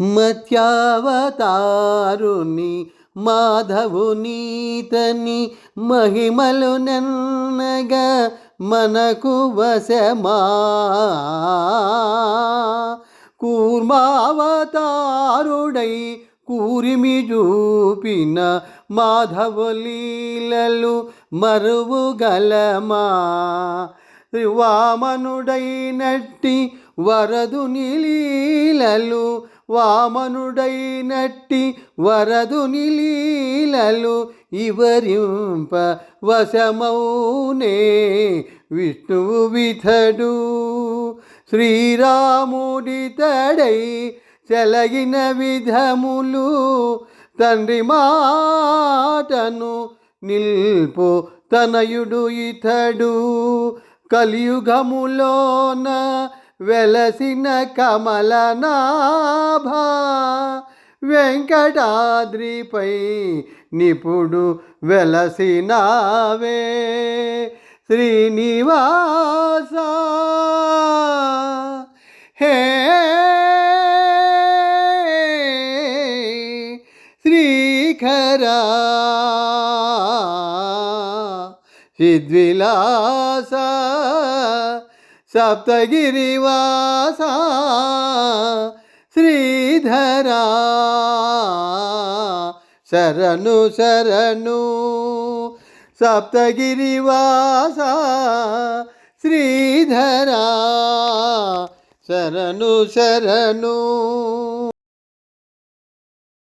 మత్యావతారుని మాధవునీతని మహిమలు నెన్నగా మనకు వశమా? కూర్మావతారుడై కూరిమి చూపిన మాధవలీలలు మరువుగలమా? వామనుడైనట్టి వరదుని లీలలు వామనుడైనట్టి వరదు లీలలు ఇవరింప వశమౌనే విష్ణువు విధడు. శ్రీరాముడి తడై చెలగిన విధములు తండ్రి మాటను నిల్పు తనయుడు ఇతడు. కలియుగములోన వెలసిన కమలనాభ వెంకటాద్రిపై నిపుడు వెలసినావే శ్రీనివాస. హే శ్రీకరా సిద్విలాస సప్తగిరివాస శ్రీధరా శరణు శరణు. సప్తగిరివాస శ్రీధరా శరణు శరణు.